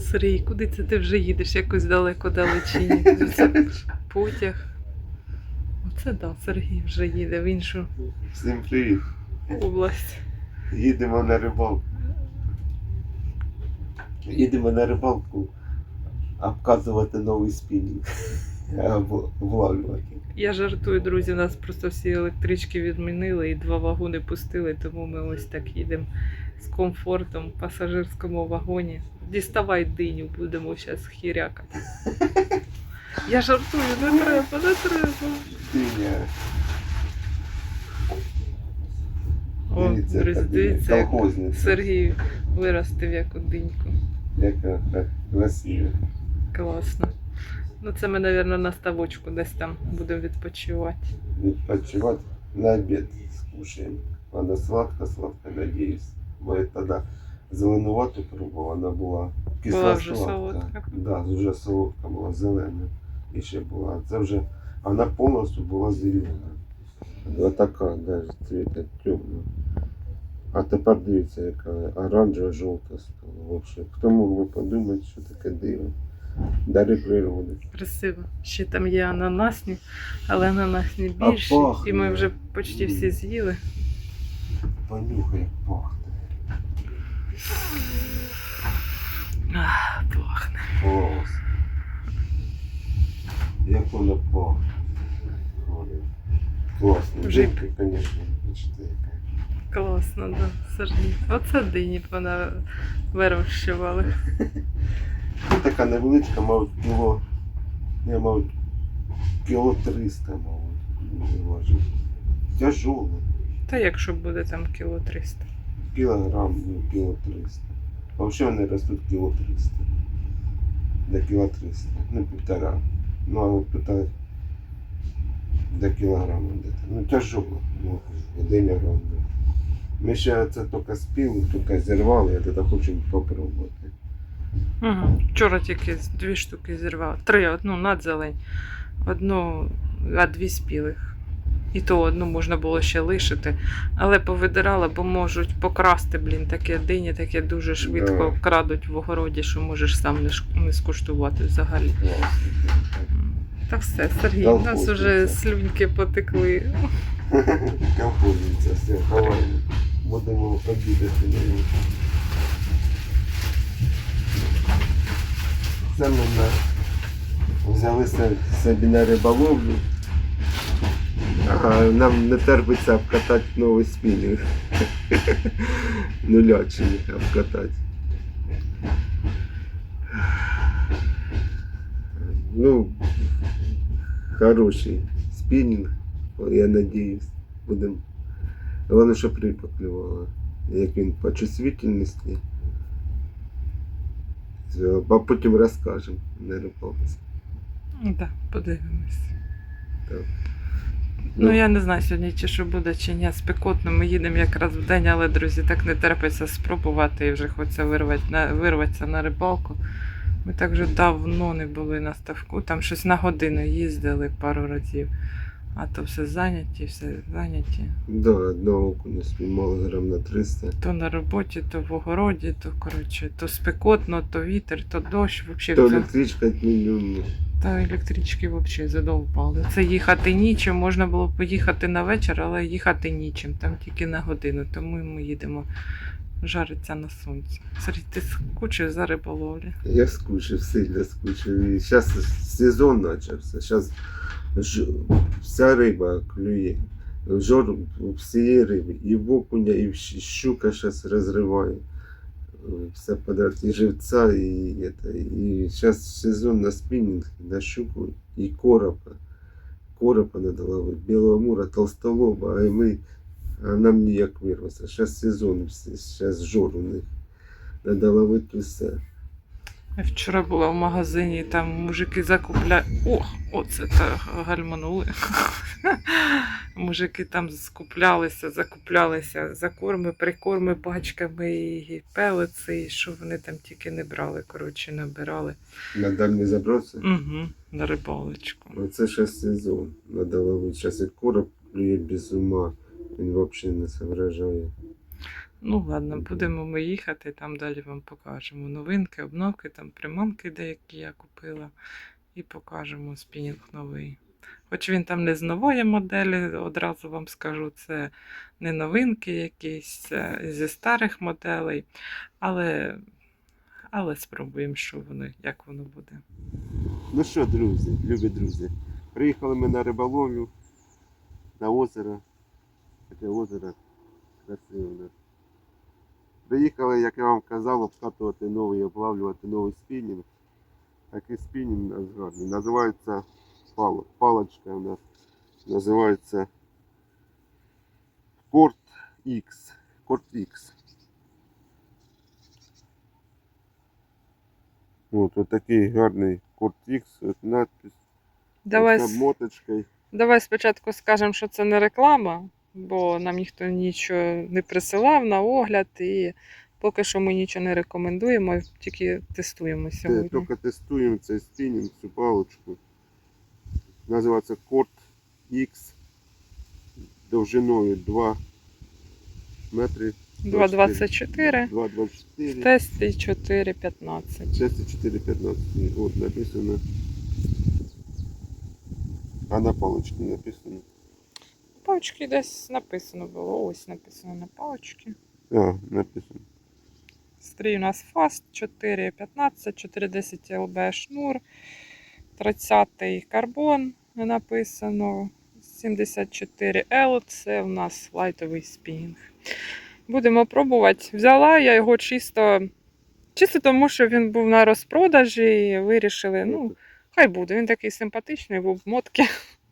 Сергій, куди це ти вже їдеш? Якось далеко далечині. Це потяг. Оце да, Сергій вже їде в іншу Всім привіт. область. Їдемо на рибалку. Їдемо на рибалку обказувати новий спінінг. Або влажувати. Я жартую, друзі, нас просто всі електрички відмінили і два вагони пустили, тому ми ось так їдемо з комфортом в пасажирському вагоні. Діставай диню, будемо зараз хірякати. Я жартую, не треба, не треба. Диня. О, Дивіться, друзі, дивіться, як Сергій виростив як диньку. Яка красива. Класно. Ну, це ми, мабуть, на ставочку десь там будемо відпочивати. Відпочивати на обід скушаємо. Вона сладка, сладка, надіюсь. Бо тоді зеленувату пробував, вона була кисла вже солодка. Да, вже солодка була зелена. І ще була. Це вже вона повністю була зелена. Отака, навіть цвіта темна. А тепер дивіться, яка оранжева жовта стала. Хто мог би подумати, що таке диво? Дари природи. Красиво. Ще там є ананасні, але ананасні більші. І ми вже почти всі з'їли. Понюхай, як пахне. Ах, пахне. Клас. Як воно пахне. Класно. Вже Динька, звісно, бачите, яка. Класно, да. Сергій. Оце дині б вона вирощували. Ну, така невеличка, мабуть, кіло. Не, мабуть, кіло 300, мабуть, не важить. Тяжоле. Та якщо буде там кіло 300. Кілограм, ну, кіло 300. А взагалі вони ростуть кіло 300. До кіло 300. Ну, півтора. Ну, а тут до кілограма где-то. Ну, тяжело. Ну, один грам. Ми ще це тільки спіли, тільки зірвали, я тоді хочу попробувати. Угу. Вчора тільки дві штуки зірвала. Три, одну надзелень, одну, а дві спілих. І то одну можна було ще лишити, але повидирала, бо можуть покрасти, блін, таке дині, таке дуже швидко Да. крадуть в огороді, що можеш сам не, ш- не скуштувати взагалі. Класно. Та все, Сергій, у нас вже слюньки потекли. Колхозниця, все, ховаємо. Будемо обідати на ній. Це ми на... взяли собі на риболовлю. Нам не терпиться обкатати новий спінінг. Нулячий обкатати. Ну, хороший спінінг, я надіюсь, будемо. Головне, щоб клювала. Як він по чувствительності. А потім розкажемо на рибалці. Так, подивимось. Так. Ну, я не знаю сьогодні, чи що буде, чи ні. Спекотно, ми їдемо якраз в день, але, друзі, так не терпиться спробувати і вже хочеться вирвати на, вирватися на рибалку. Ми так вже давно не були на ставку, там щось на годину їздили пару разів. А то все зайняті, все зайняті. Да, одного окуня спіймали грам на 300. То на роботі, то в огороді, то коротше, то спекотно, то вітер, то дощ. Вообще, То це- електричка мільйонна. Та електрички взагалі задовбали. Це їхати нічим. Можна було поїхати на вечір, але їхати нічим, там тільки на годину. Тому ми їдемо жариться на сонці. Сергій, ти скучив за риболовлі. Я скучив, сильно скучив. І зараз сезон почався. Зараз вся риба клює. Жор всієї риби. І в окуня, і в щука зараз розриває. Все подряд. І живця, і, это, і зараз сезон на спінінг, на щуку і коропа. Коропа надо ловити, білого мура, толстолоба, а ми, а нам ніяк вирватися. Зараз сезон, зараз жор у них. Надо ловити все. Я вчора була в магазині, там мужики закупляють. Ох, оце та гальманули. Мужики там скуплялися, закуплялися за корми, прикорми пачками і пелиці, і що вони там тільки не брали, коротше, набирали. На дальні заброси. Угу, на рибалочку. Оце зараз сезон. Надо ловити. Зараз і короб клює без ума. Він взагалі не соображає. Ну ладно, будемо ми їхати, там далі вам покажемо новинки, обновки, там приманки деякі я купила, і покажемо спінінг новий. Хоч він там не з нової моделі, одразу вам скажу, це не новинки якісь, зі старих моделей, але, але спробуємо, що воно, як воно буде. Ну що, друзі, любі друзі, приїхали ми на риболовлю, на озеро. Таке озеро красиве. Приїхали, як я вам казав, обкатувати новий, облавлювати новий спінінг. Такий спінінг. Називається пал- палочка у нас. Називається Корт X. Корт X. От, от такий гарний Корт X, от надпис. Давай, З с- обмоточкою. давай спочатку скажемо, що це не реклама, бо нам ніхто нічого не присилав на огляд, і поки що ми нічого не рекомендуємо, тільки тестуємо Те- сьогодні. Тільки тестуємо цей спінінг, цю паличку. Називається Корт X довжиною 2 метри. 2,24, 2,24. тесті 4,15. Тесті 4,15. От написано. А на паличці написано. Палочки десь написано було. Ось написано на палочці. А, написано. Стрій у нас фаст 4,15, 410 ЛБ шнур, 30 карбон написано, 74 L це у нас лайтовий спінінг. Будемо пробувати. Взяла я його чисто, чисто тому, що він був на розпродажі і вирішили, ну, хай буде. Він такий симпатичний, в обмотки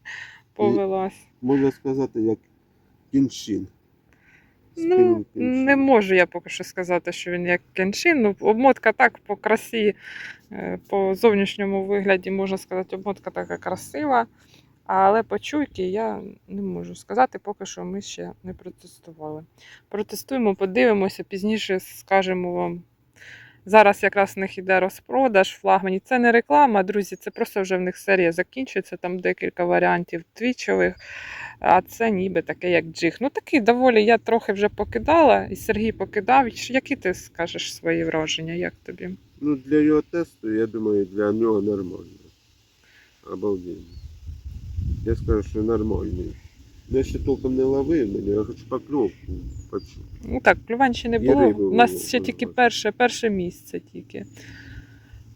повелась. Можна сказати, як кіншин. Ну, не можу я поки що сказати, що він як кеншин. Ну, обмотка так по красі, е, по зовнішньому вигляді, можна сказати, обмотка така красива. Але по чуйки я не можу сказати, поки що ми ще не протестували. Протестуємо, подивимося, пізніше скажемо вам. Зараз якраз в них іде розпродаж флагмані. Це не реклама, друзі, це просто вже в них серія закінчується, там декілька варіантів твічових. А це ніби таке, як джиг. Ну такий доволі я трохи вже покидала, і Сергій покидав. Які ти скажеш свої враження? Як тобі? Ну, для його тесту, я думаю, для нього нормально. Обалденно. Я скажу, що нормальний. Я ще толком не ловив мене, я хочу покльовку. Ну так, клювань ще не було. У нас ще тільки перше, перше місце тільки.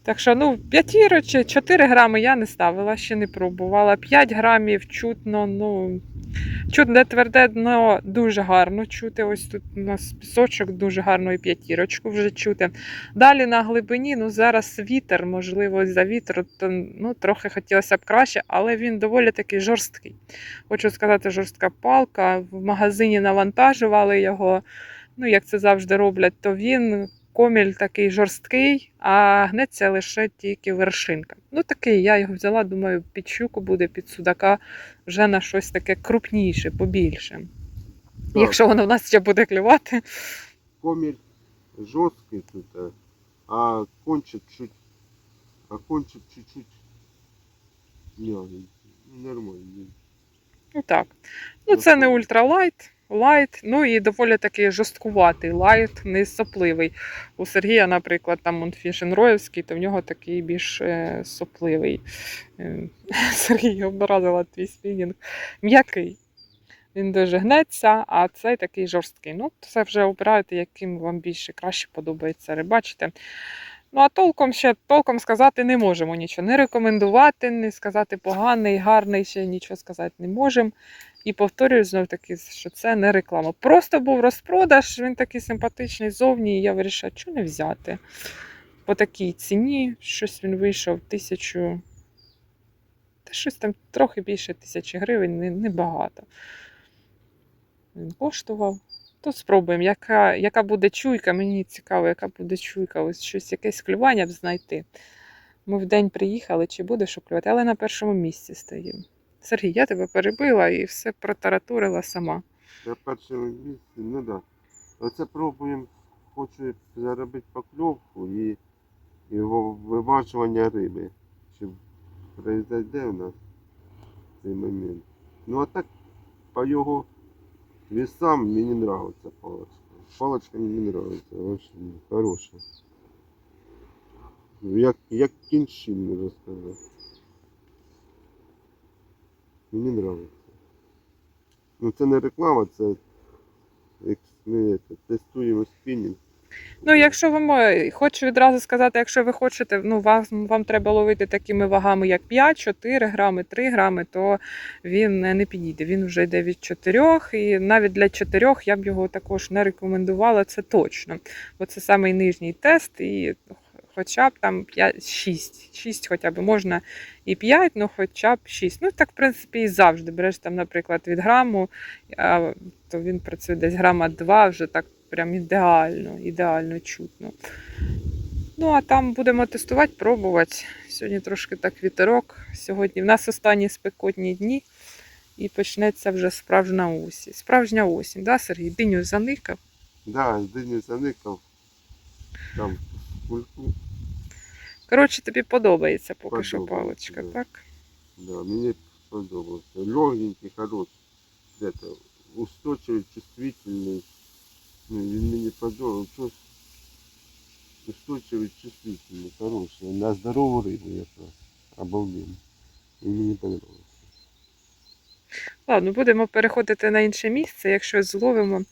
Так що, ну, п'ятіро чи 4 грами я не ставила, ще не пробувала. 5 грамів чутно, ну. Чутне тверде дно дуже гарно чути. Ось тут у нас пісочок дуже гарно і п'ятірочку вже чути. Далі на глибині, ну зараз вітер, можливо, за вітер, то ну, трохи хотілося б краще, але він доволі такий жорсткий. Хочу сказати, жорстка палка. В магазині навантажували його. Ну, як це завжди роблять, то він коміль такий жорсткий, а гнеться лише тільки вершинка. Ну такий, я його взяла, думаю, під щуку буде, під судака вже на щось таке крупніше, побільше. Так. Якщо воно в нас ще буде клювати. Коміль жорсткий тут, а- а кончик чуть, а кончик чуть-чуть мягенький. Ну, Нормально. Ну так. Ну, це не ультралайт, лайт, ну і доволі такий жорсткуватий лайт, не сопливий. У Сергія, наприклад, там Монфішен Роївський, то в нього такий більш е, сопливий. Е, Сергій образила твій спінінг. М'який. Він дуже гнеться, а цей такий жорсткий. Ну, це вже обираєте, яким вам більше краще подобається рибачити. Ну, а толком ще толком сказати не можемо нічого. Не рекомендувати, не сказати поганий, гарний, ще нічого сказати не можемо. І повторюю знов таки, що це не реклама. Просто був розпродаж, він такий симпатичний зовні, і я вирішила, що не взяти. По такій ціні щось він вийшов тисячу. Та щось там трохи більше тисячі гривень, не- небагато. Він коштував. Тут спробуємо, яка, яка буде чуйка. Мені цікаво, яка буде чуйка. Ось щось, якесь клювання б знайти. Ми в день приїхали, чи буде що клювати, але на першому місці стоїмо. Сергій, я тебе перебила і все протаратурила сама. Я першому місці, ну так. Да. Оце пробуємо, хочу заробити покльовку і його вибачування риби. Чи произойде у нас цей момент. Ну а так по його весам мені нравится палочка. Палочка мені нравится, очень хорошая. Ну, Як, як кінчин, можна сказати. Мені нравится. Ну це не реклама, це ми це, тестуємо спінінг. Ну, якщо ви хочу відразу сказати, якщо ви хочете, ну вам, вам треба ловити такими вагами, як 5, 4 грами, 3 грами, то він не не підійде. Він вже йде від 4, і навіть для 4 я б його також не рекомендувала, це точно. Бо це самий нижній тест, і хоча б там 5, 6. 6 хоча б можна і 5, ну хоча б 6. Ну так, в принципі, і завжди. Береш там, наприклад, від граму, то він працює десь грама 2, вже так прям ідеально, ідеально чутно. Ну, а там будемо тестувати, пробувати. Сьогодні трошки так вітерок. Сьогодні в нас останні спекотні дні і почнеться вже справжня осінь. Справжня осінь, да, Сергій? Диню заникав. Да, з дині заникав. Там кульку. Коротше, тобі подобається поки що Подобається, паличка, да. так? Да, мені сподобався. Легенький, хороший. Устойчивий, чувствительний. Ну, він мені подобав Щось устойчивий, чувствительний, хороший. На здорову рибу якраз. Обалденно. І мені подобалося. Ладно, будемо переходити на інше місце. Якщо зловимо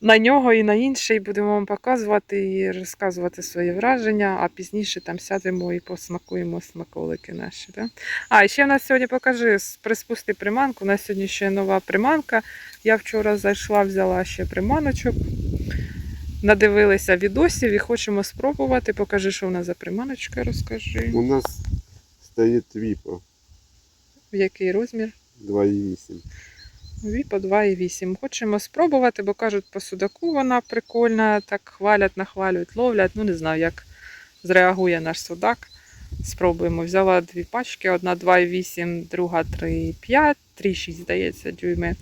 на нього і на інше, і будемо вам показувати і розказувати свої враження, а пізніше там сядемо і посмакуємо смаколики наші. Да? А, і ще в нас сьогодні покажи приспусти приманку. У нас сьогодні ще нова приманка. Я вчора зайшла, взяла ще приманочок. Надивилися відосів і хочемо спробувати. Покажи, що в нас за приманочка, розкажи. У нас стоїть віпа В який розмір? 2,8. Віпа 2,8. Хочемо спробувати, бо кажуть, по судаку вона прикольна, так хвалять, нахвалюють, ловлять. Ну, не знаю, як зреагує наш судак. Спробуємо. Взяла дві пачки: одна 2,8, друга 3,5, 3,6, здається, дюйми.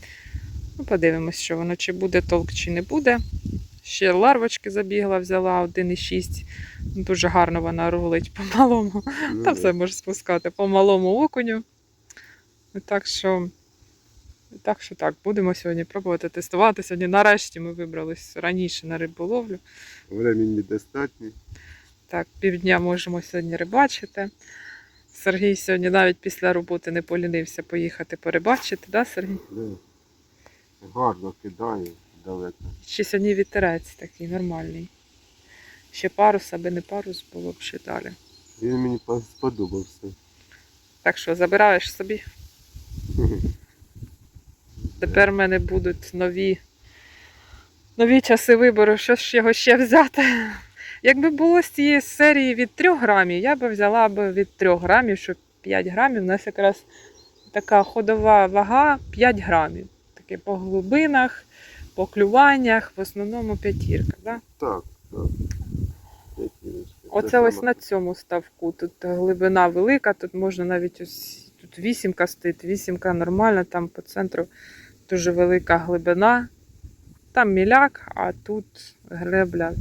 Ну, подивимось, що воно, чи буде толк, чи не буде. Ще ларвочки забігла, взяла 1,6. Дуже гарно вона рулить по малому. Ну, Та все можеш спускати по малому окуню. Так що, так що так, будемо сьогодні пробувати тестувати. Сьогодні нарешті ми вибрались раніше на риболовлю. Времени достатньо. Так, півдня можемо сьогодні рибачити. Сергій сьогодні навіть після роботи не полінився поїхати порибачити, да, Сергій? Да. Гарно кидає далеко. Ще сьогодні вітерець такий нормальний. Ще парус, аби не парус було б ще далі. Він мені сподобався. Так що забираєш собі. Тепер в мене будуть нові, нові часи вибору, що ж його ще взяти. Якби було з цієї серії від 3 грамів, я би взяла б від 3 грамів, що 5 грамів. У нас якраз така ходова вага 5 грамів. Таке по глибинах, по клюваннях, в основному п'ятірка. Да? Так, так. П'ятірочка. Оце ось на цьому ставку. Тут глибина велика, тут можна навіть ось тут вісімка стоїть, вісімка нормальна, там по центру дуже велика глибина. Там міляк, а тут гребля.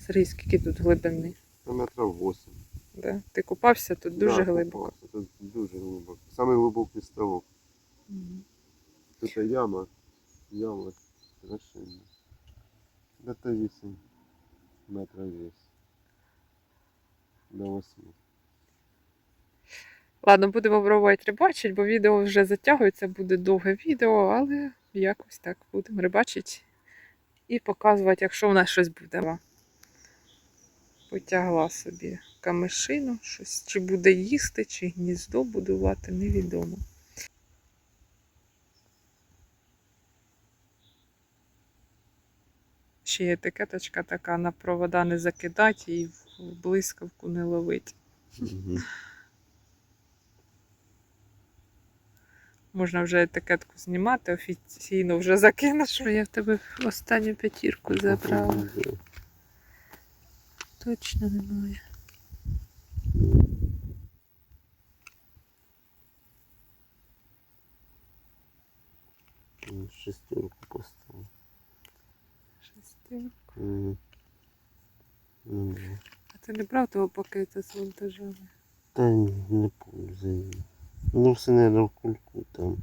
Сергій, скільки тут глибини? Це метрів 8. Да? Ти купався тут дуже Да, глибоко. купався, Тут дуже глибоко. Самий глибокий ставок. Мгм. Тут яма. Яма. Страшенно. Где-то 8 метрів десь. До 8. Ладно, будемо пробувати рибачити, бо відео вже затягується, буде довге відео, але якось так будемо рибачити і показувати, якщо в нас щось буде. Потягла собі камишину, щось чи буде їсти, чи гніздо будувати, невідомо. Ще етикеточка така на провода не закидати і в блискавку не ловити. Можна вже етикетку знімати, офіційно вже закину, що я в тебе останню п'ятірку забрала. Точно немає. Шестерку поставив. Мгм. Ну, да. А ти не брав того пакета з вантажами? Та ні, не пользую. Ну, все, наверное, в кульку там.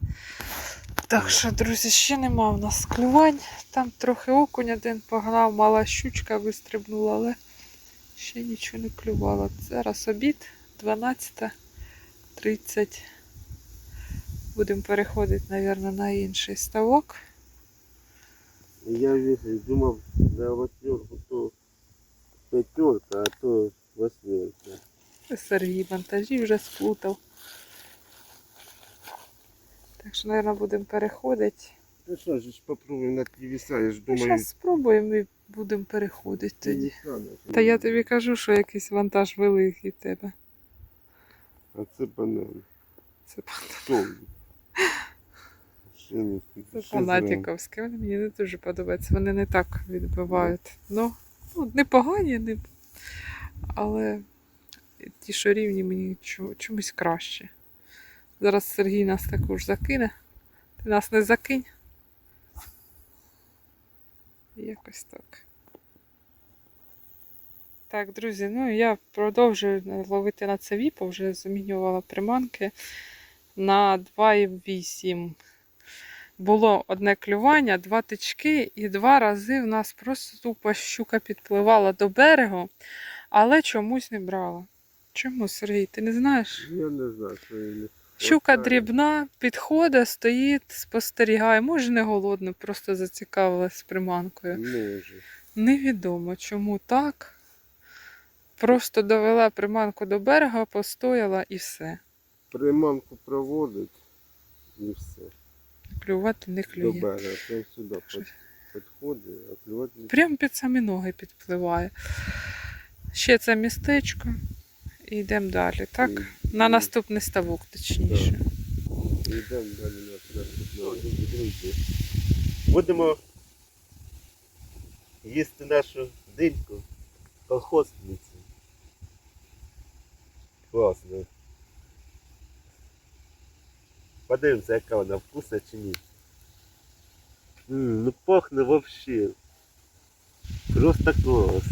Так що, друзі, ще нема в нас клювань. Там трохи окунь один погнав, мала щучка вистрибнула, але ще нічого не клювало. Зараз обід 12.30. Будемо переходити, мабуть, на інший ставок. Я весь думав на восьмерку то п'ятерка, а то восьмерка. Сергій вантажі вже сплутав. Так що, мабуть, будемо переходити. Ну що ж, попробуємо на ті віса, я ж Ну, думаю, зараз спробуємо і будемо переходити тоді. Та я тобі кажу, що якийсь вантаж великий тебе. А це банан. Це, не це фанатіковське. Вони мені не дуже подобаються. Вони не так відбивають. Ну, ну непогані, не... але ті, що рівні, мені чомусь краще. Зараз Сергій нас також закине. Ти нас не закинь. Якось так. Так, друзі, ну я продовжую ловити на це віпо, вже замінювала приманки на 2,8. Було одне клювання, два тички, і два рази в нас просто тупо щука підпливала до берегу, але чомусь не брала. Чому, Сергій, ти не знаєш? Я не знаю, що я не... Щука дрібна, підходить, стоїть, спостерігає. Може, не голодна, просто зацікавилась приманкою. Може. Невідомо, чому так. Просто довела приманку до берега, постояла і все. Приманку проводить і все. Клювати не До берега. Прям сюди підходить, а клювати не Прямо під самі ноги підпливає. Ще це містечко. І йдемо далі, так? І- На наступний ставок, точніше. Йдемо далі на. Друзі, будемо їсти нашу диньку колхозницю. Класно. Подивимося, яка вона вкусна чи ні. М, ну пахне вообще. Просто клас.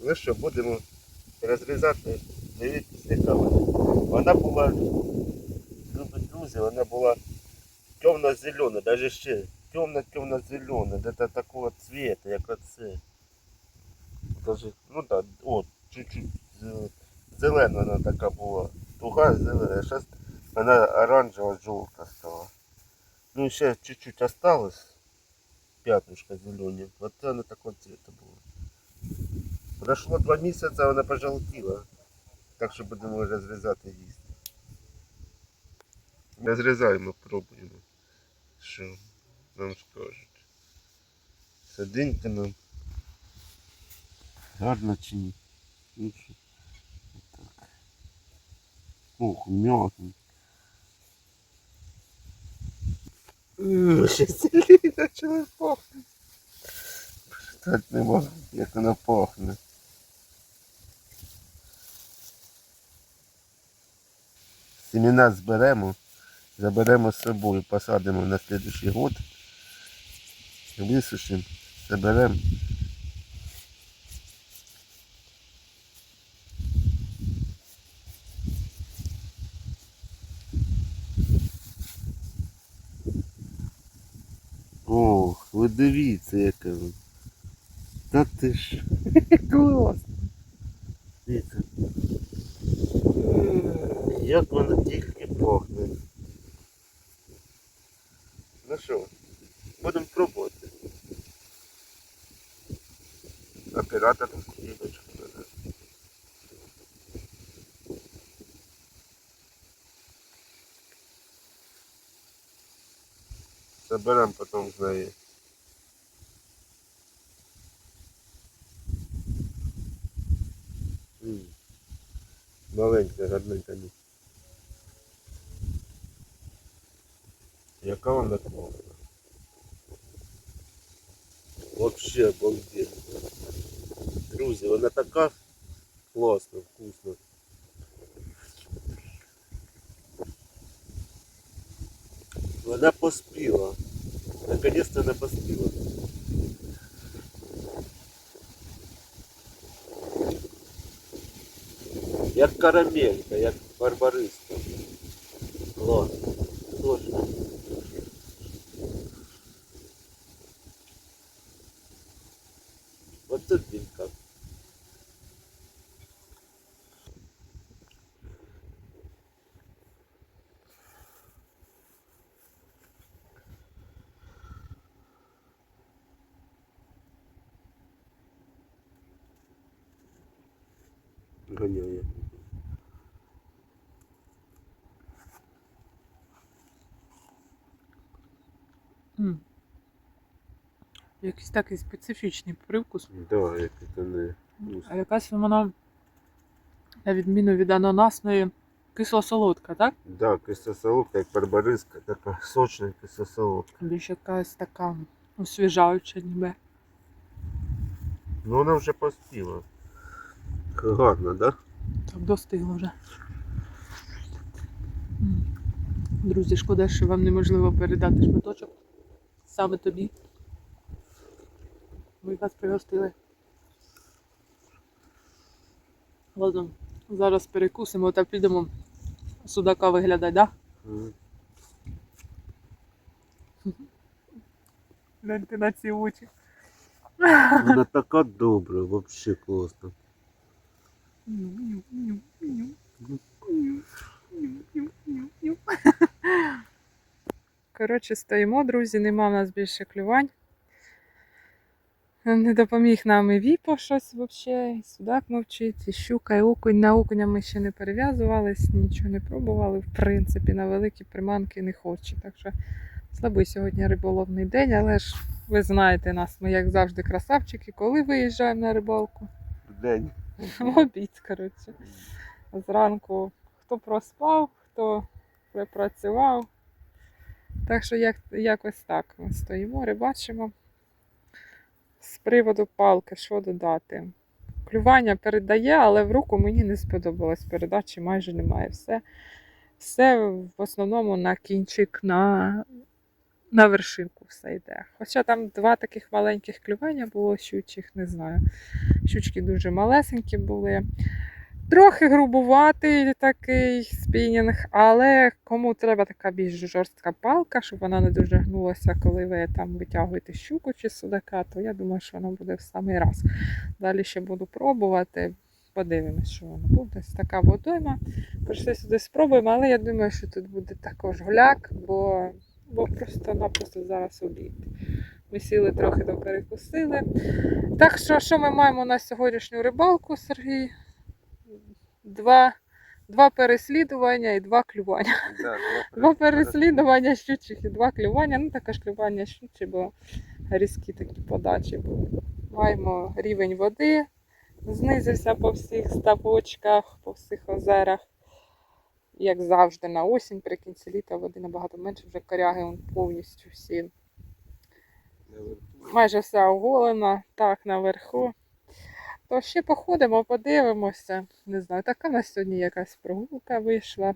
Ну що, будемо розрізати, дивитися, яка вона. Була любі друзі, вона була темно-зелена, навіть ще темно-темно-зелена, де-то такого цвета, як оце. Даже, ну так, о, чуть-чуть зе- зелена вона така була. Туга зелена, зараз вона оранжево-жовта стала. Ну, ще чуть-чуть осталось. Пятнышко зелене. Вот она такого цвета була. Прошло два місяці, вона пожовтіла. Так що будемо розрізати їсти. Розрізаємо, пробуємо. Що нам скажуть. Садиньте нам. Гарно чи ні? Ну що? Отак. Ох, м'ятний. Ще почали пахнути. Так не можу, як вона пахне. Семена зберемо, заберемо з собою, посадимо на наступний год. Висушимо, заберемо. Ох, ви дивіться, яка вона. Та ти ж. Клас. Дивіться. М, Як вона тільки пахне. Ну що, будемо пробувати. Оператор хлібочку надо. Заберемо потім з неї. М. Маленька, гарненька. ні. Яка вона класна. Вообще обалденно. Друзі, вона така класна, вкусна. Вона поспіла. Наконец-то вона поспіла. як карамелька, як барбариска. Клас. Точно. Вот тут він как. гоняю. Якийсь такий специфічний привкус. Да, як це не. А якась вона, на відміну від ананасної, кисло-солодка, так? Да, кисло-солодка, як барбариска, така сочна кисло-солодка. Більш якась така освіжаюча ніби. Ну вона вже поспіла. Гарно, да? Так достигла вже. Друзі, шкода, що вам неможливо передати шматочок саме тобі. Ви вас пригостили. Ладно, зараз перекусимо та підемо судака виглядати, да? Мгм. Гляньте на ці очі. Вона така добра, вообще класно. Коротше, стоїмо, друзі, нема в нас більше клювань. Не допоміг нам і Віпо щось взагалі, і судак мовчить, і щука, і окунь. На окуня ми ще не перев'язувались, нічого не пробували. В принципі, на великі приманки не хочу. Так що слабий сьогодні риболовний день, але ж ви знаєте нас, ми як завжди красавчики, коли виїжджаємо на рибалку. День. В обід, коротше. Зранку хто проспав, хто припрацював. Так що як, якось так ми стоїмо, рибачимо. З приводу палки, що додати? Клювання передає, але в руку мені не сподобалось. Передачі майже немає. Все, все в основному на кінчик, на, на вершинку все йде. Хоча там два таких маленьких клювання було щучих, не знаю. Щучки дуже малесенькі були. Трохи грубуватий такий спінінг, але кому треба така більш жорстка палка, щоб вона не дуже гнулася, коли ви там витягуєте щуку чи судака, то я думаю, що воно буде в самий раз. Далі ще буду пробувати. Подивимось, що воно буде. Така водойма. Прийшли сюди спробуємо, але я думаю, що тут буде також гуляк, бо, бо просто-напросто зараз обід. Ми сіли трохи доперекусили. Так що, що ми маємо на сьогоднішню рибалку, Сергій? Два, два переслідування і два клювання. Да, Два переслідування щучих і два клювання. Ну, також клювання щучі, бо різкі такі подачі були. Маємо рівень води, знизився по всіх ставочках, по всіх озерах. Як завжди, на осінь, при кінці літа води набагато менше, вже коряги он повністю всі майже вся оголена, так, наверху. То ще походимо, подивимося. Не знаю, така нас сьогодні якась прогулка вийшла,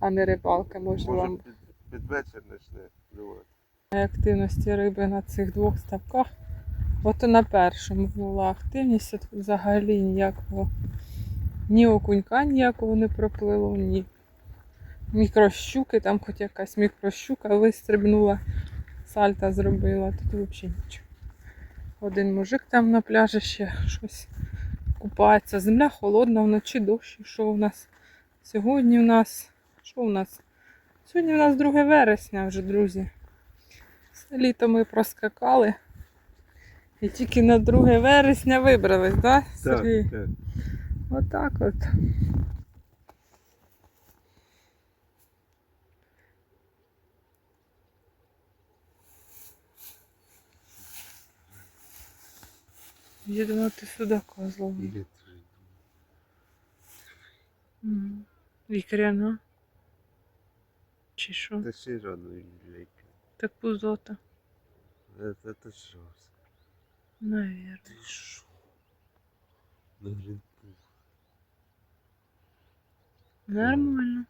а не рибалка. Може Може вам під, під вечір почне клювати. активності риби на цих двох ставках. От на першому була активність, тут взагалі ніякого ні окунька ніякого не проплило, ні мікрощуки, там хоч якась мікрощука вистрибнула, сальта зробила, тут взагалі нічого. Один мужик там на пляжі ще щось купається. Земля холодна, вночі дощ. Що у нас? Сьогодні у нас. Що у нас? Сьогодні у нас 2 вересня вже, друзі. Все літо ми проскакали. І тільки на 2 вересня вибрались, да, Сергій? Так, так. Отак от. Їдемо ти сюди козлом. Є три. Вікряна. Чи що? Та ще рано лейка. Так пузота. Це, це що? Навірно. Ти що? На гринку. Нормально.